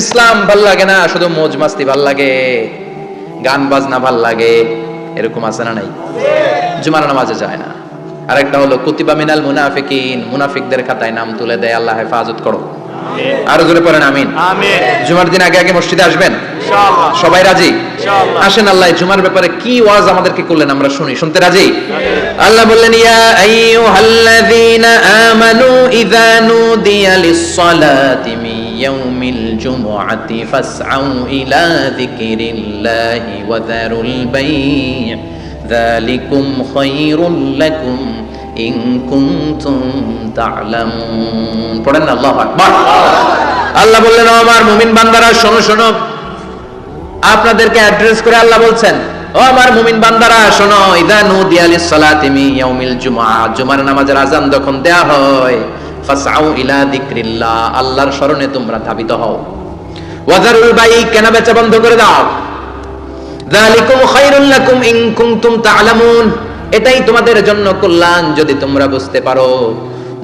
ইসলাম ভালো লাগে না শুধু মোজ মাস্তি ভালো লাগে গান বাজনা ভালো লাগে এরকম আছে না নাই? জুমার নামাজে যায় না। আরেকটা হলো কুতিবা মিনাল মুনাফিকিন মুনাফিকদের খাতায় নাম তুলে দেয় আল্লাহ হেফাজত করো। আরও জোরে পড়েন আমিন। জুমার দিন আগে আগে মসজিদে আসবেন? সবাই রাজি? আসেন আল্লাহ জুমার ব্যাপারে কি ওয়াজ আমাদেরকে করলেন আমরা শুনি শুনতে রাজি? আল্লাহ বললেন ইয়া আইয়ুহাল্লাযীনা আমানু ইযা নুদিয়া লিস-সালাতি মিন ইয়াউমিল জুমুআতি ফাসআউ ইলা যিকিরিল্লাহি ওয়া যারুল বাই' যালিকুম খায়রুল লাকুম ইন কুনতুম তা'লামুন পড়েন আল্লাহু আকবার। আল্লাহ বললেন আমার মুমিন বান্দারা, শোনো শোনো। আপনাদেরকে অ্যাড্রেস করে আল্লাহ বলছেন, ও আমার মুমিন বান্দারা, শোনো, ইদা নুদিয়া লিস-সালাতি মিন ইয়াউমিল জুমআ। জুমার নামাজের আযান যখন দেয়া হয় ফাসআউ ইলা যিকরিল্লাহ, আল্লাহর শরণে তোমরা ধাবিত হও। ওয়াজারুল বাই, কেনা বেচা বন্ধ করে দাও। যালিকুম খায়রুল লাকুম ইন কুনতুম তা'লামুন এটাই তোমাদের জন্য কল্যাণ যদি তোমরা বুঝতে পারো।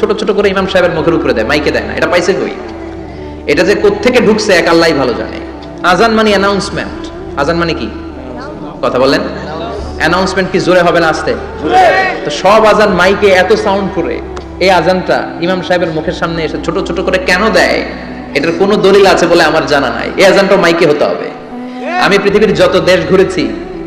ছোট ছোট করে ইমাম সাহেবের মুখের উপরে দেয় মাইকে দেয় না। এটা পাইছে কই? এটা যে কোত্থেকে ঢুকছে এক আল্লাহ ভালো জানে। আজান মানে অ্যানাউন্সমেন্ট আজান মানে কি? কথা বলেন অ্যানাউন্সমেন্ট কি জোরে হবে না আস্তে? তো সব আজান মাইকে এত সাউন্ড করে এই আজানটা ইমাম সাহেবের মুখের সামনে এসে ছোট ছোট করে কেন দেয়? এটার কোনো দলিল আছে বলে আমার জানা নাই। এই আজানটা মাইকে হতে হবে। আমি পৃথিবীর যত দেশ ঘুরেছি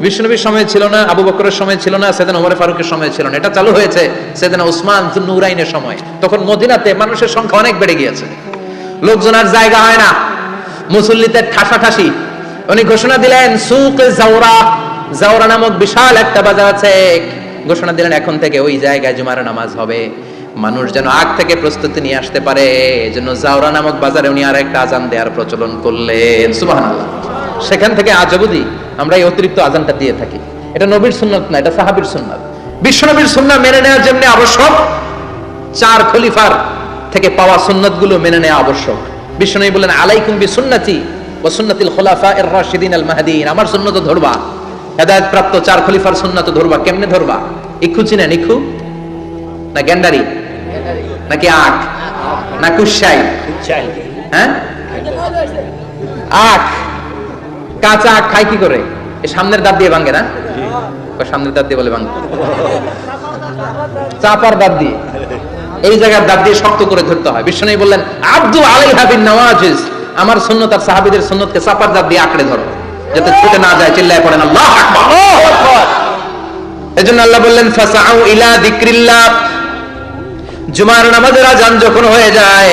বিশ্বনবীর সময় ছিল না, আবু বকরের সময় ছিল না, সেদিন ওমর ফারুকের সময় ছিল না। এটা চালু হয়েছে সেদিন উসমান নুরাইনের সময়। তখন মদিনাতে মানুষের সংখ্যা অনেক বেড়ে গিয়েছে। লোকজন আর জায়গা হয় না। মুসল্লিতে ঠাসাঠাসি। উনি ঘোষণা দিলেন, সুক জাওরা। জাওরা নামক বিশাল একটা বাজার আছে। ঘোষণা দিলেন, এখন থেকে ওই জায়গায় জুমার নামাজ হবে। মানুষ যেন আগ থেকে প্রস্তুতি নিয়ে আসতে পারে। এজন্য জাওরা নামক বাজারে উনি আর একটা আজান দেওয়ার প্রচলন করলেন। সুবহানাল্লাহ। সেখান থেকে আজ অবধি আমরা এই অতিরিক্ত আজানটা দিয়ে থাকি। এটা নবীর সুন্নত না এটা সাহাবীর সুন্নাত। বিশ্বনবীর সুন্নাত মেনে নেওয়ার জন্য আবশ্যক চার খলিফার থেকে পাওয়া সুন্নতগুলো মেনে নেওয়া আবশ্যক। বিশ্বনবী বলেন আলাইকুম বি সুন্নতি ও সুন্নতিল খোলাফা এর রাশিদিন আল মাহাদিন। আমার সুন্নত ধরবা হেদায়ত প্রাপ্ত চার খলিফার সুন্নত ধরবা কেমনে ধরবা? ইক্ষু চিনেন ইক্ষু? না গ্যান্ডারি? নাকি আখ? না কুসাই হ্যাঁ? আখ। কাঁচা আখ খায় কি করে? এই সামনের দাঁত দিয়ে ভাঙে না? সামনের দাঁত দিয়ে বলে ভাঙে। চাপার দাঁত দিয়ে। এই জায়গার দাঁত দিয়ে শক্ত করে ধরতে হয়। বিষ্ণু বললেন, আব্দু আলাইহা বিন নওয়াজিজ। আমার সুন্নত আর সাহাবীদের সুন্নতকে চাপার দাঁত দিয়ে আঁকড়ে ধরো, যাতে ছুটে না যায়, চিল্লায় পড়েন আল্লাহ এজন্য আল্লাহ বললেন, ফাসাউ ইলা যিকরিল্লাহ। জুমার নামাজের আজান যখন হয়ে যায়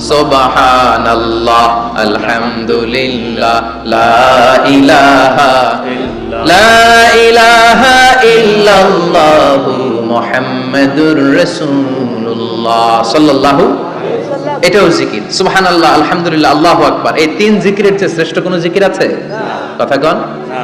সুবহানাল্লাহ আলহামদুলিল্লাহ লা ইলাহা লা ইলাহা ইল্লাল্লাহু মুহাম্মাদুর রাসূলুল্লাহ সাল্লাল্লাহু এটাও জিকির। সুবহানাল্লাহ আলহামদুলিল্লাহ আল্লাহু আকবার। এই তিন জিকিরের চেয়ে শ্রেষ্ঠ কোনো জিকির আছে? কথা কন। না।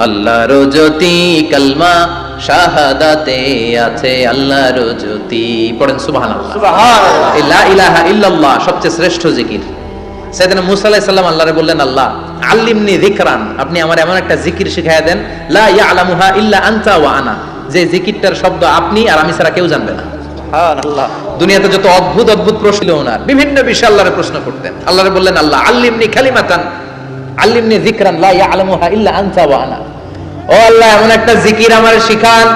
আল্লাহর জ্যোতি কলমা শাহাদাতে আছে আল্লাহর জ্যোতি। পড়েন সুবহানাল্লাহ। সুবহানাল্লাহ। লা ইলাহা ইল্লাল্লাহ সবচেয়ে শ্রেষ্ঠ জিকির। সেদিন মুসা আলাইহিস সালাম আল্লাহরে বললেন আল্লাহ আল্লিমনি যিকরান। আপনি আমার এমন একটা জিকির শিখাইয়া দেন লা ইয়ালামুহা ইল্লা আনতা ওয়া আনা। যে জিকিরটার শব্দ আপনি আর আমি ছাড়া কেউ জানবে না। সুবহানাল্লাহ। দুনিয়াতে যত অদ্ভুত অদ্ভুত প্রশ্ন ছিল ওনার বিভিন্ন বিষয়ে আল্লাহরে প্রশ্ন করতেন। আল্লাহরে বললেন আল্লাহ আল্লিমনি খালিমাতান আল্লিমনি যিকরান লা ইয়ালামুহা ইল্লা আনতা ওয়া আনা। ও আল্লাহ এমন একটা জিকির আমার শিখান।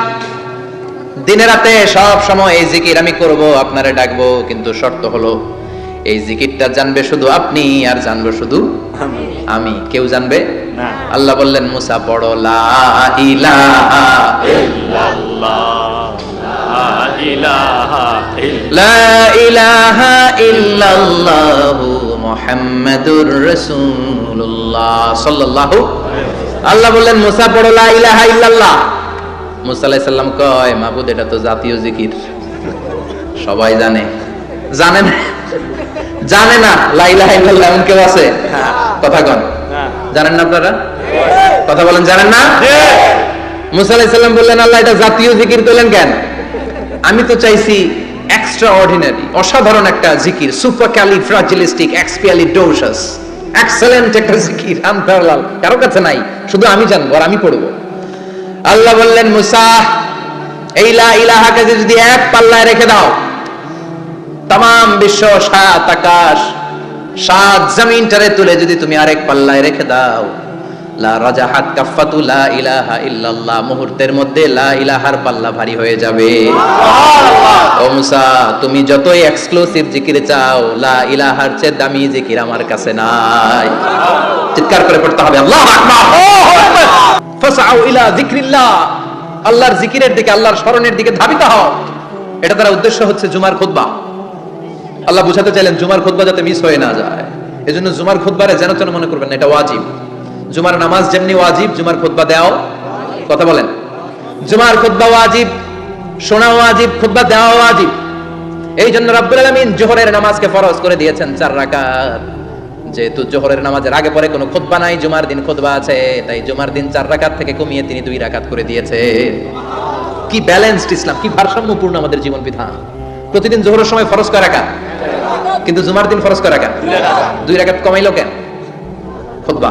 দিনে রাতে সব সময় এই জিকির আমি করব আপনারে ডাকবো কিন্তু শর্ত হলো এই জিকিরটা জানবে শুধু আপনি আর জানব শুধু আমি। কেউ জানবে? না। আল্লাহ বললেন মুসা পড়ো লা ইলাহা ইল্লাল্লাহ। লা ইলাহা ইল্লাল্লাহ লা ইলাহা ইল্লাল্লাহু মুহাম্মাদুর রাসূলুল্লাহ সাল্লাল্লাহু আল্লাহ বললেন মুসা পড়ো লা ইলাহা ইল্লাল্লাহ। মুসা আলাইহিস সালাম কয় মাবুদ এটা তো জাতীয় জিকির। সবাই জানে। জানে না? জানে না? লা ইলাহা ইল্লাল্লাহ এমন কেউ আছে? কথা কন জানেন না আপনারা? কথা বলেন জানেন না? মুসা আলাইহিস সালাম বললেন আল্লাহ এটা জাতীয় জিকির করলেন কেন? আমি তো চাইছি এক্সট্রা অর্ডিনারি অসাধারণ একটা জিকির supercalifragilisticexpialidocious excellent একটা জিকির কারও কাছে নাই, শুধু আমি জানব আর আমি পড়ব। আল্লাহ বললেন, মুসা ইলাহাকে যদি এক পাল্লায় রেখে দাও তাম বিশ্ব সাত আকাশ, সাত জমিনটারে তুলে যদি তুমি আরেক পাল্লায় রেখে দাও। লা রাজাহাত কাফাতু লা ইলাহা ইল্লাল্লাহ। মুহূর্তের মধ্যে লা ইলাহার পাল্লা ভারী হয়ে যাবে। ও মুসা তুমি যতই এক্সক্লুসিভ জিকির চাও লা ইলাহার চেয়ে দামি জিকির আমার কাছে নাই। চিৎকার করে পড়তে হবে আল্লাহু আকবার। ইলা যিকরিল্লাহ। আল্লাহর জিকিরের দিকে আল্লাহর স্মরণের দিকে ধাবিত হও। এটা তার উদ্দেশ্য হচ্ছে জুমার খুতবা। আল্লাহ বুঝাতে চাইলেন জুমার খুতবা যাতে মিস হয়ে না যায়। এজন্য জুমার খুতবারে যেন তেন মনে করবেন না, এটা ওয়াজিব। জুমার নামাজ যেমনি ওয়াজিব, জুমার খুতবা দেওয়াও কথা বলেন। জুমার খুতবা ওয়াজিব শোনা ওয়াজিব, খুতবা দেওয়া ওয়াজিব। এই জন্য রব্বুল আলামিন জোহরের নামাজকে ফরজ করে দিয়েছেন চার রাকাত। যেহেতু জোহরের নামাজের আগে পরে কোনো খুতবা নাই, জুমার দিন খুতবা আছে, তাই জুমার দিন চার রাকাত থেকে কমিয়ে তিনি দুই রাকাত করে দিয়েছেন। কি ব্যালেন্সড ইসলাম, কি ভারসাম্যপূর্ণ আমাদের জীবন বিধান প্রতিদিন জোহরের সময় ফরজ কয় রাকাত? কিন্তু জুমার দিন ফরজ কয় রাকাত? দুই রাকাত কমাইলো কেন? খুতবা।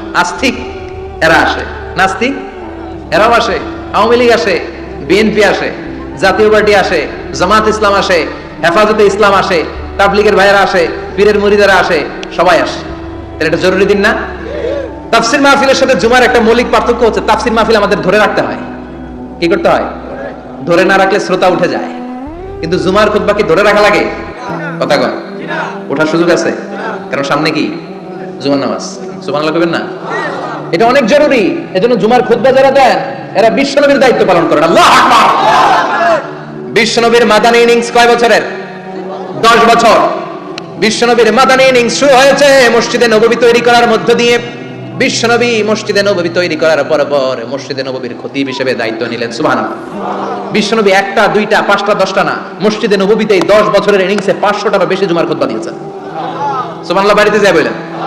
আস্তিক, এরা আসে। নাস্তিক, এরাও আসে। আওয়ামী লীগ আসে, বিএনপি আসে, জাতীয় পার্টি আসে, জামাত ইসলাম আসে, হেফাজতে ইসলাম আসে, তাবলিগের ভাইয়েরা আসে, পীরের মুরিদারা আসে, সবাই আসে। তাহলে এটা জরুরি দিন না? তাফসির মাহফিলের সাথে জুমার একটা মৌলিক পার্থক্য হচ্ছে, তাফসির মাহফিল আমাদের ধরে রাখতে হয়। কি করতে হয়? ধরে না রাখলে শ্রোতা উঠে যায়। কিন্তু জুমার কি ধরে রাখা লাগে? কথা কন। ওঠার সুযোগ আছে? কারণ সামনে কি? জুমার নামাজ। সুবহানাল্লাহ কইবেন না? এটা অনেক জরুরি। এজন্য জুমার খুতবা যারা দেন, এরা বিশ্বনবীর দায়িত্ব পালন করেন। আল্লাহ মাদানী ইনিংস কয় বছরের? দশ বছর। মাদানী ইনিংস শুরু হয়েছে মসজিদে নববী তৈরি করার মধ্য দিয়ে। মসজিদে তৈরি করার পর পর মসজিদে নববীর খতিব হিসেবে দায়িত্ব নিলেন। সুবহানাল্লাহ। বিশ্বনবী একটা, দুইটা, পাঁচটা, দশটা না। মসজিদে নববীতে দশ বছরের ইনিংসে পাঁচশোটারও বেশি জুমার খুতবা দিয়েছেন। বাড়িতে যায় বললেন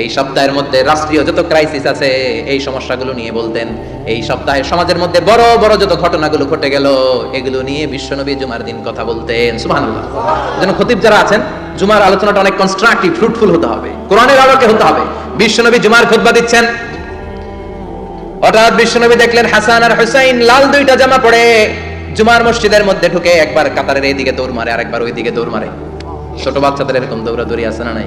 এই সপ্তাহের মধ্যে রাষ্ট্রীয় যত ক্রাইসিস আছে, এই সমস্যাগুলো নিয়ে বলতেন। এই সপ্তাহে সমাজের মধ্যে বড় বড় যত ঘটনাগুলো ঘটে গেল, এগুলো নিয়ে বিশ্বনবী জুমার দিন কথা বলতেন। সুবহানাল্লাহ। যেন খতিব যারা আছেন, জুমার আলোচনাটা অনেক কনস্ট্রাকটিভ ফ্রুটফুল হতে হবে। কোরআনের আলোকে হতে হবে। বিশ্বনবী জুমার খুতবা দিচ্ছেন। হঠাৎ বিশ্বনবী দেখলেন, হাসান আর হুসাইন লাল দুইটা জামা পরে জুমার মসজিদের মধ্যে ঢুকে একবার কাতারের এইদিকে দৌড় মারে, আরেকবার ওইদিকে দৌড় মারে। ছোট বাচ্চাদের এরকম দৌড়াদৌড়ি আছে না নাই?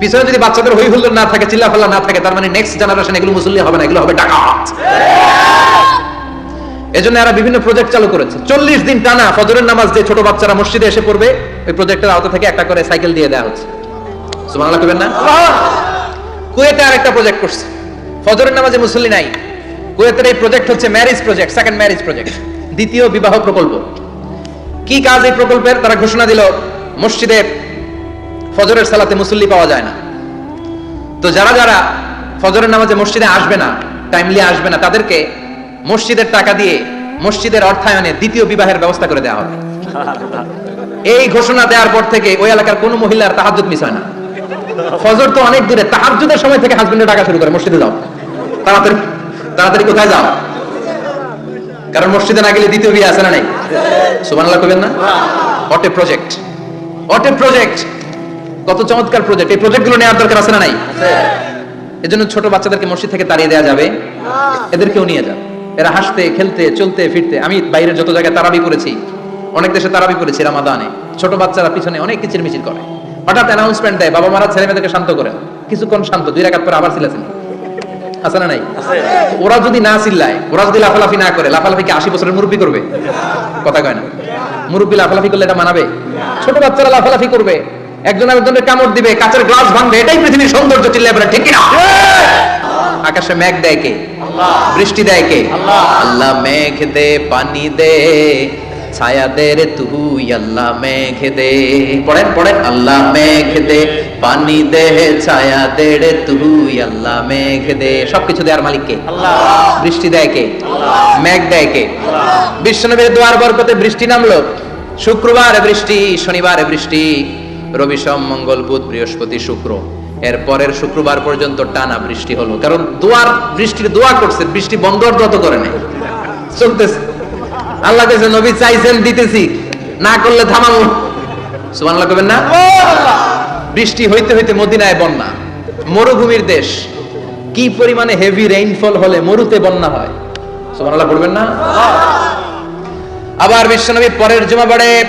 পিছনে যদি বাচ্চাদের হই হুল্লোড় না থাকে চিল্লা ফাল্লা না থাকে, তার মানে নেক্সট জেনারেশন এগুলো মুসল্লি হবে না, এগুলো হবে ডাকাত। এজন্য এরা বিভিন্ন প্রজেক্ট চালু করেছে। চল্লিশ দিন টানা ফজরের নামাজ যে ছোট বাচ্চারা মসজিদে এসে পড়বে, ওই প্রজেক্টের আওতা থেকে একটা করে সাইকেল দিয়ে দেওয়া হচ্ছে। সুবহানাল্লাহ কইবেন না? কুয়েতে আর একটা প্রজেক্ট করছে। ফজরের নামাজে মুসল্লি নাই। কুয়েতের এই প্রজেক্ট হচ্ছে marriage project second marriage project দ্বিতীয় বিবাহ প্রকল্প। কি কাজ এই প্রকল্পের? তারা ঘোষণা দিল মসজিদে ফজরের সালাতে মুসল্লি পাওয়া যায় না। তো যারা যারা ফজরের নামাজে মসজিদে আসবে না টাইমলি আসবে না, তাদেরকে মসজিদের টাকা দিয়ে মসজিদের অর্থায়নে দ্বিতীয় বিবাহের ব্যবস্থা করে দেওয়া হবে। এই ঘোষণা দেওয়ার পর থেকে ওই এলাকার কোনো মহিলার তাহাজ্জুদ মিস হয় না। ফজর তো অনেক দূরে, তাহাজ্জুদের সময় থেকে হাজবেন্ডের টাকা শুরু করে, মসজিদে যাও। তাড়াতাড়ি তাড়াতাড়ি কোথায় যাও? কারণ মসজিদে না গেলে দ্বিতীয় বিয়ে আছে না নাই? সুবহানাল্লাহ কইবেন না? অটে প্রজেক্ট অটে প্রজেক্ট কত চমৎকার প্রজেক্ট এই প্রজেক্টগুলো নেওয়ার দরকার আছে না নাই? এজন্য ছোট বাচ্চাদেরকে মসজিদ থেকে তাড়িয়ে দেওয়া যাবে। এদেরকেও নিয়ে যান এরা হাসতে, খেলতে, চলতে, ফিরতে। আমি বাইরের যত জায়গায় তারাবি করেছি অনেক দেশে তারাবি করেছি রামাদানে। ছোট বাচ্চারা পিছনে অনেক কিচির মিচির করে। হঠাৎ অ্যানাউন্সমেন্ট দেয় বাবা মারা ছেলে মেয়েদেরকে শান্ত করেন। কিছুক্ষণ শান্ত, দুই রাকাত পরে আবার চিল্লাছেন আছে না নাই? ওরা যদি না চিল্লায়, ওরা যদি লাফালাফি না করে, লাফালাফি কি আশি বছরের মুরব্বী করবে? কথা কয় না। মুরব্বী লাফালাফি করলে এটা মানাবে? ছোট বাচ্চারা লাফালাফি করবে। একজন আরেকজনের কামড় দিবে কাঁচের গ্লাস ভাঙবে এটাই পৃথিবীর সৌন্দর্য চিল্লায় বলে ঠিক কিনা? আকাশে মেঘ দেয় কে? বৃষ্টি দেয় কে? আল্লাহ। মেঘ দে পানি দে ছায়া দে রে তুই আল্লাহ মেঘ দে। পড়েন পড়েন। আল্লাহ মেঘ দে পানি দে ছায়া দে রে তুই আল্লাহ মেঘ দে। সবকিছু দেওয়ার মালিক কে? বৃষ্টি দেয় কে? মেঘ দেয় কে? বিশ্বনবীর দোয়ার বরকতে বৃষ্টি নামলো। শুক্রবার বৃষ্টি শনিবার বৃষ্টি। রবি সোম মঙ্গল বুধ বৃহস্পতি শুক্র। এর পরের শুক্রবার পর্যন্ত টানা বৃষ্টি হলো। কারণ দোয়ার বৃষ্টির দোয়া করছে বৃষ্টি বন্ধ যত করে নাই। চলতেছে। আল্লাহ কাছে নবী চাইছেন দিতেছি। না করলে থামাবো না। বৃষ্টি হইতে হইতে মদিনায় বন্যা। মরুভূমির দেশ। কি পরিমাণে হেভি রেইনফল হলে মরুতে বন্যা হয়? পড়বেন না? আবার বিশ্বনবী পরের জুমাবারে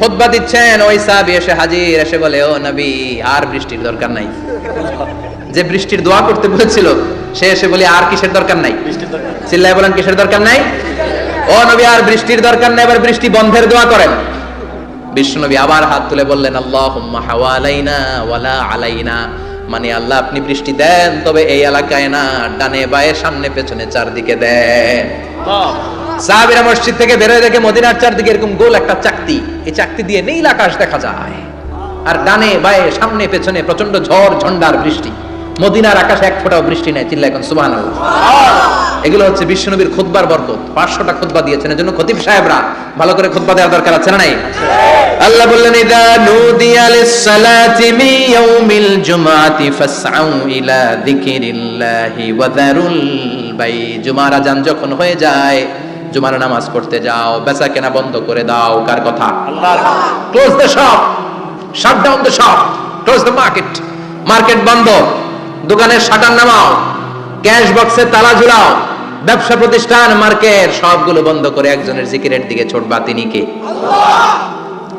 খুতবা দিচ্ছেন ওই সাহাবী এসে হাজির এসে বলে ও নবী আর বৃষ্টির দরকার নাই। যে বৃষ্টির দোয়া করতে বলেছিল সে এসে বলে আর কিসের দরকার নাই? চিল্লায় বলেন কিসের দরকার নাই? ও নবী আর বৃষ্টির দরকার নাই এবার বৃষ্টি বন্ধের দোয়া করেন। বিশ্বনবী আবার হাত তুলে বললেন আল্লাহুম্মা হাওয়ালাইনা ওয়ালা আলাইনা। মানে আল্লাহ আপনি বৃষ্টি দেন তবে এই এলাকায় না ডানে বায়ে সামনে পেছনে চারদিকে দেন। সাহাবিরা মসজিদ থেকে বেরোয় দেখে মদিনার চারদিকে এরকম গোল একটা চাকতি। এই চাকতি দিয়ে নীল আকাশ দেখা যায়। আর ডানে বায়ে সামনে পেছনে প্রচণ্ড ঝড় ঝন্ডার বৃষ্টি। মদিনার আকাশে এক ফোঁটাও বৃষ্টি নেই চিল্লা এখন সুবাহ এগুলো হচ্ছে বিশ্বনবীর খুতবার বরকত। পাঁচশোটা খুতবা দিয়েছেন, এজন্য খতিব সাহেবরা ভালো করে খুতবা দেওয়ার দরকার আছে না নাই? আল্লাহ বললেন, ইদা লিস-সালাতি মিন ইয়াউমিল জুমআতি ফাসআউ ইলা যিকিরিল্লাহি ওয়া দারুল বাই। জুমার আজান যখন হয়ে যায় জুমার নামাজ পড়তে যাও বেচা কেনা বন্ধ করে দাও কার কথা? Close the shop shut down the shop close the market market বন্ধ দোকানের শাটার নামাও ক্যাশ বক্সে তালা ঝুলাও ব্যবসা প্রতিষ্ঠান মার্কেট সবগুলো বন্ধ করে একজনের জিকিরের দিকে ছোটবা তিনি কে?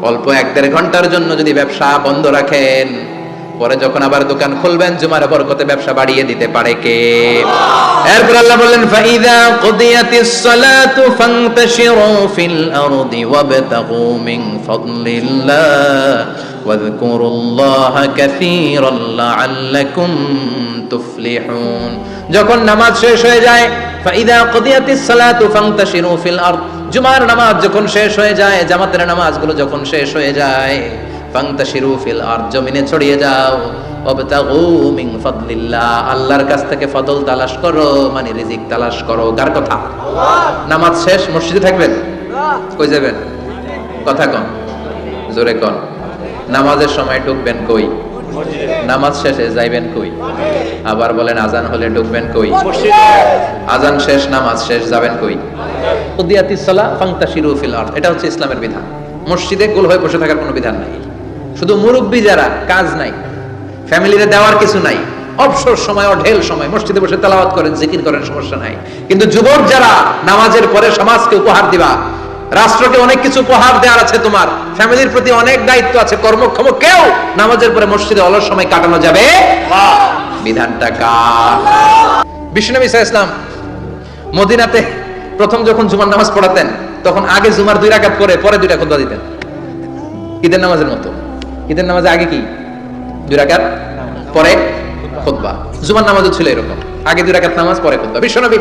অল্প এক দেড় ঘণ্টার জন্য যদি ব্যবসা বন্ধ রাখেন পরে যখন আবার দোকান খুলবেন, জুমার বরকতে ব্যবসা বাড়িয়ে দিতে পারে কে? এরপর আল্লাহ বললেন, ফাইদা কুদিয়াতিস সালাতু ফান্তাশিরু ফিল আরদি ওয়াবতাগু মিন ফাদলিল্লাহ ওয়াযকুরুল্লাহা কাসীরান লাআল্লাকুম তুফলিহুন। যখন নামাজ শেষ হয়ে যায়, ফাইদা কুদিয়াতিস সালাতু ফান্তাশিরু ফিল আরদ। জুমার নামাজ যখন শেষ হয়ে যায়, জামাতের নামাজগুলো যখন শেষ হয়ে যায় আর জমিনে ছড়িয়ে যাও। মিন ফাদলিল্লাহ আল্লাহর কাছ থেকে ফদল তালাশ করো মানে রিজিক তালাশ করো। কার কথা? নামাজ শেষ মসজিদে থাকবেন? কই যাবেন? কথা কন জোরে কন। নামাজের সময় ঢুকবেন কই? নামাজ শেষে যাইবেন কই? আবার বলেন আজান হলে ঢুকবেন কই? আজান শেষ নামাজ শেষ যাবেন কই? উদিয়াতিস সালা ফিল আরদ। এটা হচ্ছে ইসলামের বিধান। মসজিদে গোল হয়ে বসে থাকার কোনো বিধান নাই। শুধু মুরব্বী যারা, কাজ নাই। ফ্যামিলিতে দেওয়ার কিছু নাই। অবসর সময় ঢেল সময়, মসজিদে বসে তেলাওয়াত করেন, জিকির করেন, সমস্যা নাই। কিন্তু যুবক যারা, নামাজের পরে সমাজকে উপহার দিবা, রাষ্ট্রকে অনেক কিছু উপহার দেওয়ার আছে তোমার ফ্যামিলির প্রতি অনেক দায়িত্ব আছে, কর্মক্ষম কেউ নামাজের পরে মসজিদে অলস সময় কাটানো যাবে বিধানটা কার? বিষ্ণু ইসলাম মদিনাতে প্রথম যখন জুমার নামাজ পড়াতেন, তখন আগে জুমার দুই রাকাত করে, পরে দুইটা খুতবা দিতেন। ঈদের নামাজের মতো। ঈদের নামাজে আগে কি? দুই পরে খুতবা। জুমার নামাজও ছিল এরকম। আগে দুই নামাজ, পরে খুতবা। বিশ্বনবী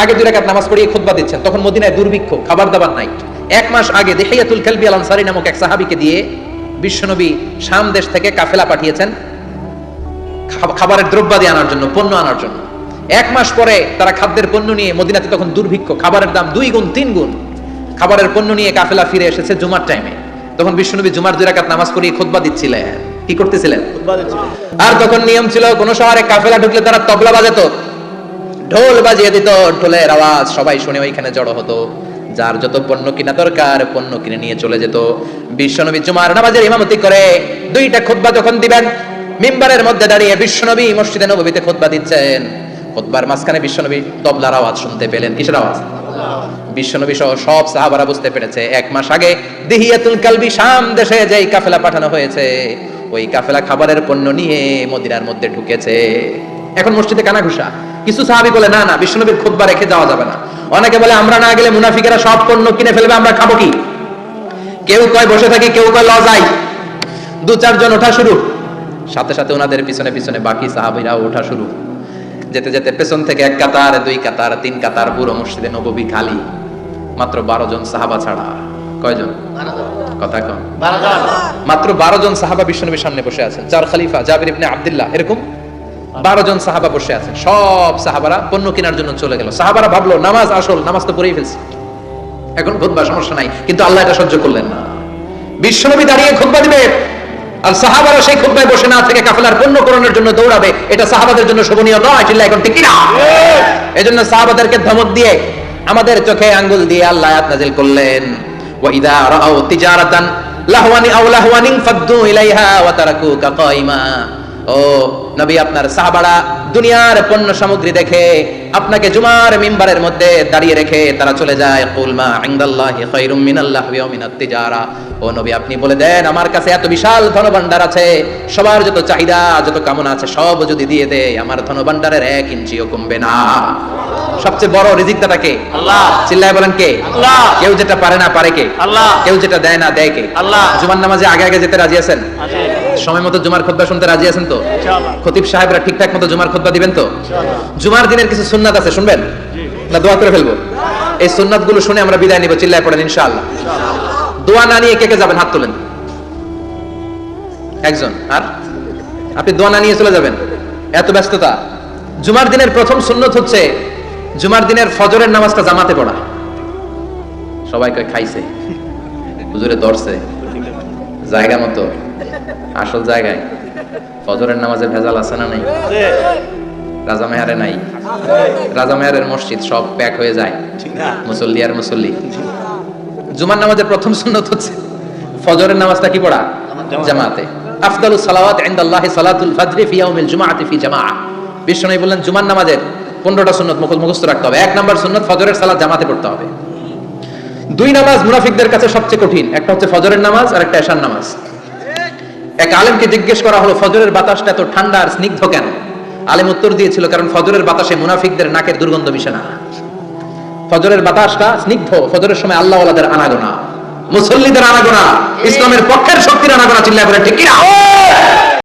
আগে দুই নামাজ পড়িয়ে খুতবা দিচ্ছেন। তখন মদিনায় দুর্ভিক্ষ খাবার দাবার নাই। এক মাস আগে দেহিয়াতুল কালবি আল আনসারী নামক এক সাহাবীকে দিয়ে বিশ্বনবী শাম দেশ থেকে কাফেলা পাঠিয়েছেন খাবারের দ্রব্যাদি আনার জন্য, পণ্য আনার জন্য। এক মাস পরে তারা খাদ্যের পণ্য নিয়ে মদিনাতে তখন দুর্ভিক্ষ, খাবারের দাম দুই গুণ, তিন গুণ। খাবারের পণ্য নিয়ে কাফেলা ফিরে এসেছে জুমার টাইমে তখন বিশ্বনবী জুমার দুই রাকাত নামাজ পড়িয়ে খুতবা দিচ্ছিলেন। কি করতেছিলেন? আর তখন নিয়ম ছিল কোন শহরে কাফেলা ঢুকলে তারা তবলা বাজাতো। ঢোল বাজিয়ে দিত ঢোলের আওয়াজ সবাই শুনে ওইখানে জড়ো হতো। যার যত পণ্য কিনা দরকার পণ্য কিনে নিয়ে চলে যেত। বিশ্বনবী জুমার নামাজের ইমামতি করে দুইটা খুতবা যখন দিবেন মিম্বারের মধ্যে দাঁড়িয়ে বিশ্বনবী মসজিদে নববীতে খুতবা দিচ্ছেন। খুতবার মাঝখানে বিশ্বনবী তবলার আওয়াজ শুনতে পেলেন। কিসের আওয়াজ? বিশ্বনবী সহ সব সাহাবারা বুঝতে পেরেছে। এক মাস আগে কালবি শাম দেশে কাফেলা পাঠানো হয়েছে, ওই কাফেলা খাবারের পণ্য নিয়ে মদিনার মধ্যে ঢুকেছে। এখন মসজিদে কিছু সাহাবি বলে, না না, বিশ্বনবীর রেখে যাওয়া যাবে না। অনেকে বলে, আমরা না গেলে মুনাফিকেরা সব পণ্য কিনে ফেলবে, আমরা খাব কি? কেউ কয়, বসে থাকি, কেউ কয় লজাই দু চারজন ওঠা শুরু। সাথে সাথে ওনাদের পিছনে পিছনে বাকি সাহাবিরা ওঠা শুরু। যেতে যেতে পেছন থেকে এক কাতার, দুই কাতার, তিন কাতার পুরো মসজিদে নববী খালি। মাত্র বারো জন সাহাবা ছাড়া। কয়জন? কথা কম মাত্র বারো জন সাহাবা বিশ্বনবীর সামনে বসে আছেন। চার খালিফা জাবির ইবনে আব্দুল্লাহ, এরকম? বারো জন সাহাবা বসে আছেন। সব সাহাবারা পণ্য কেনার জন্য চলে গেল। সাহাবারা ভাবলো, নামাজ আসল, নামাজ তো পড়েই ফেলছি। এখন খুতবা সমস্যা নাই, কিন্তু আল্লাহ এটা সহ্য করলেন না। বিশ্বনবী দাঁড়িয়ে খুতবা দিবে আর সাহাবারা সেই খুব বসে না থেকে কাফেলার পণ্য করণের জন্য দৌড়াবে, এটা সাহাবাদের জন্য শোভনীয় নয় চিল্লা এখন ঠিক না এই জন্য সাহাবাদেরকে ধমক দিয়ে আমাদের চোখে আঙ্গুল দিয়ে আল্লাহ নাজিল করলেন, ওয়া ইদা রাআউ তিজারাতান, লাহওয়ানি আও ইলাইহা ওয়া তারাকুকা কাইমা ও নবী আপনার সাহাবারা দুনিয়ার পণ্য সামগ্রী দেখে আপনাকে জুমার মিম্বারের মধ্যে দাঁড়িয়ে রেখে তারা চলে যায় কুল মা ইনদাল্লাহি খায়রুম মিনাল্লাহি ওয়া মিনাত তিজারা ও নবী আপনি বলে দেন আমার কাছে এত বিশাল ধনভাণ্ডার আছে সবার যত চাহিদা যত কামনা আছে সব যদি দিয়ে দেয় আমার ধনভাণ্ডারের এক ইঞ্চিও কমবে না সবচেয়ে বড় রিজিকদাতা কে আল্লাহ। চিল্লায় বলেন কে আল্লাহ। কেউ যেটা পারে না পারে কে আল্লাহ। কেউ যেটা দেয় না দেয় কে আল্লাহ। জুমার নামাজে আগে আগে যেতে রাজি আছেন আছে। সময় মতো জুমার খুতবা শুনতে রাজি আছেন তো? খতিব সাহেবরা ঠিকঠাক মতো জুমার খুতবা দিবেন তো? জুমার দিনের কিছু সুন্নাত আছে শুনবেন? না দোয়া করে ফেলব? এই সুন্নাতগুলো শুনে আমরা বিদায় নিব চিল্লায় পড়েন ইনশাআল্লাহ। দোয়া না নিয়ে কে কে যাবেন? হাত তোলেন। একজন। আর? আপনি দোয়া না নিয়ে চলে যাবেন। এত ব্যস্ততা। জুমার দিনের প্রথম সুন্নত হচ্ছে জুমার দিনের ফজরের নামাজটা জামাতে পড়া। সবাই কয় খাইছে। হুজুরে ধরছে জায়গা মতো। আসল জায়গায়। ফজরের নামাজে ভেজাল আছে না নাই? রাজা মেহারে নাই? রাজা মেহারের মসজিদ সব প্যাক হয়ে যায়। মুসল্লি আর মুসল্লি। জুমার নামাজের প্রথম সুন্নত হচ্ছে ফজরের নামাজটা কি পড়া? জামাতে। আফদালু সালাওয়াত ইনদাল্লাহি সালাতুল ফজরি ফি ইয়াউমিল জুমআতি ফি জামাআ বিশ্বনবী বললেন জুমার নামাজের 15টা সুন্নত মুখস্থ মুখস্থ রাখতে হবে। এক নাম্বার সুন্নত ফজরের সালাত জামাতে পড়তে হবে। দুই নামাজ মুনাফিকদের কাছে সবচেয়ে কঠিন। একটা হচ্ছে ফজরের নামাজ আর একটা এশার নামাজ। এক আলেমকে জিজ্ঞেস করা হলো ফজরের বাতাসটা এত ঠান্ডা আর স্নিগ্ধ কেন? আলেম উত্তর দিয়েছিল কারণ ফজরের বাতাসে মুনাফিকদের নাকের দুর্গন্ধ মিশে না। ফজরের বাতাসটা স্নিগ্ধ ফজরের সময় আল্লাহ আনাগোনা মুসল্লিদের আনাগোনা ইসলামের পক্ষের শক্তির আনাগোনা চিল্লা করে ঠিক কিনা